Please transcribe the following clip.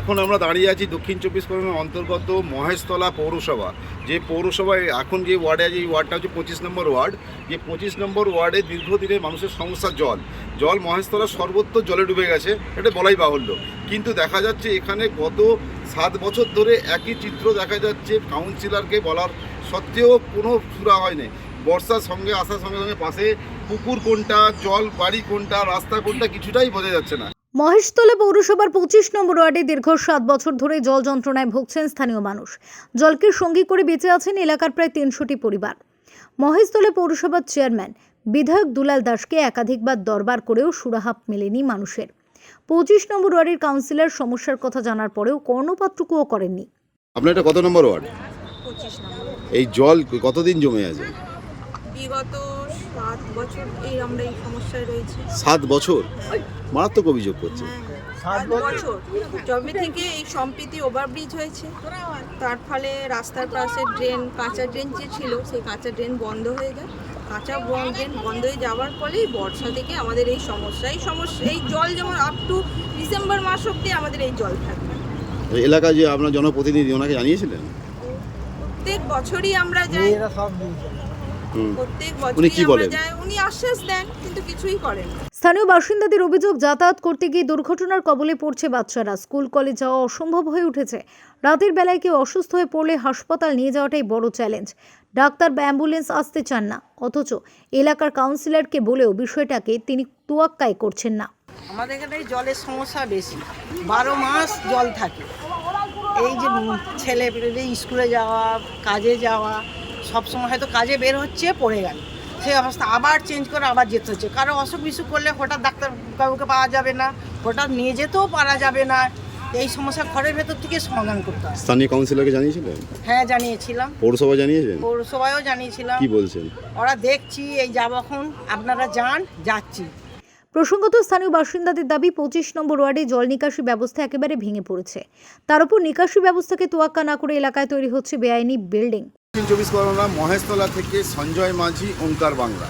এখন আমরা দাঁড়িয়ে আছি দক্ষিণ চব্বিশ পরগনার অন্তর্গত মহেশতলা পৌরসভা। যে পৌরসভায় এখন যে ওয়ার্ডে আছে, এই ওয়ার্ডটা হচ্ছে পঁচিশ নম্বর ওয়ার্ড। যে পঁচিশ নম্বর ওয়ার্ডে দীর্ঘদিনের মানুষের সমস্যা, জল। জল মহেশতলার সর্বত্র জলে ডুবে গেছে, এটা বলাই বাহুল্য। কিন্তু দেখা যাচ্ছে এখানে গত সাত বছর ধরে একই চিত্র দেখা যাচ্ছে, কাউন্সিলরকে বলার সত্ত্বেও কোনো সুরা হয়নি বর্ষার সঙ্গে, আসার সঙ্গে সঙ্গে পাশে পুকুর কোনটা, জল বাড়ি কোনটা, রাস্তা কোনটা কিছুটাই বোঝা যাচ্ছে না। মহেশতলা পৌরসভার পঁচিশ নম্বর ওয়ার্ডে দীর্ঘ সাত বছর ধরে জল যন্ত্রণায় ভুগছেন স্থানীয় মানুষ। জলকে সঙ্গী করে বেঁচে আছেন এলাকার প্রায় তিনশোটি পরিবার। মহেশতলা পৌরসভার চেয়ারম্যান বিধায়ক দুলাল দাসকে একাধিকবার দরবার করেও সুরাহাপ মেলেনি মানুষের। পঁচিশ নম্বর ওয়ার্ডের কাউন্সিলর সমস্যার কথা জানার পরেও কর্ণপাত্রকুও করেননি। আপনার এটা কত নম্বর ওয়ার্ড? এই জল কতদিন জমে আছে? বিগত সাত বছর এই আমরা এই সমস্যায় রয়েছি। সাত বছর? মারাত্মক অভিযোগ করছে। সাত বছর? জমি থেকে এই সম্প্রীতি ওভারব্রিজ হয়েছে। তার ফলে রাস্তার পাশে ড্রেন কাঁচা ড্রেন যে ছিল সেই কাঁচা ড্রেন বন্ধ হয়ে যায় কাঁচা ড্রেন বন্ধ হয়ে যাওয়ার ফলেই বর্ষা থেকে আমাদের এই সমস্যা। এই সমস্যা এই জল যেমন আপ টু ডিসেম্বর মাস অব্দি আমাদের এই জল থাকবে। এই এলাকায় যে আপনার জনপ্রতিনিধি ওনাকে জানিয়েছিলেন? প্রত্যেক বছরই আমরা যাই। প্রত্যেক উনি কি বছরই আমরা বলেন? যাই উনি আশ্বাস দেন কিন্তু কিছুই করেন না। স্থানীয় বাসিন্দাদের অভিযোগ যাতায়াত করতে গিয়ে দুর্ঘটনার কবলে পড়ছে বাচ্চারা। স্কুল কলেজ যাওয়া অসম্ভব হয়ে উঠেছে। রাতের বেলায় কেউ অসুস্থ হয়ে পড়লে হাসপাতাল নিয়ে যাওয়াটাই বড় চ্যালেঞ্জ। ডাক্তার বা অ্যাম্বুলেন্স আসতে চান না। অথচ এলাকার কাউন্সিলরকে বলেও বিষয়টাকে তিনি তোয়াক্কাই করছেন না। আমাদের এখানে জলের সমস্যা বেশি। বারো মাস জল থাকে। এই যে ছেলে পেলে স্কুলে যাওয়া কাজে যাওয়া সব সময় হয়তো কাজে বের হচ্ছে পড়ে গেল। সেই অবস্থা আবার চেঞ্জ করে আবার যেতে হচ্ছে। কারও অসুখ বিসুখ করলে হঠাৎ ডাক্তার কাউকে পাওয়া যাবে না হঠাৎ নিয়ে যেতেও পারা যাবে না। এই সমস্যা ঘরের ভেতর থেকে সমাধান করতে হবে। স্থানীয় কাউন্সিলরকে জানিয়েছিলেন? হ্যাঁ জানিয়েছিলাম। পৌরসভা জানিয়েছেন? পৌরসভায়ও জানিয়েছিলাম। কি বলছেন? ওরা দেখছি এই যাব এখন আপনারা যান যাচ্ছি। প্রসঙ্গত স্থানীয় বাসিন্দাদের দাবি পঁচিশ নম্বর ওয়ার্ডে জল নিকাশি ব্যবস্থা একেবারে ভেঙে পড়েছে। তার উপর নিকাশি ব্যবস্থাকে তোয়াক্কা না করে এলাকায় তৈরি হচ্ছে বেআইনি বিল্ডিং। দক্ষিণ চব্বিশ পরগনা মহেশতলা থেকে সঞ্জয় মাঝি ওঙ্কার বাংলা।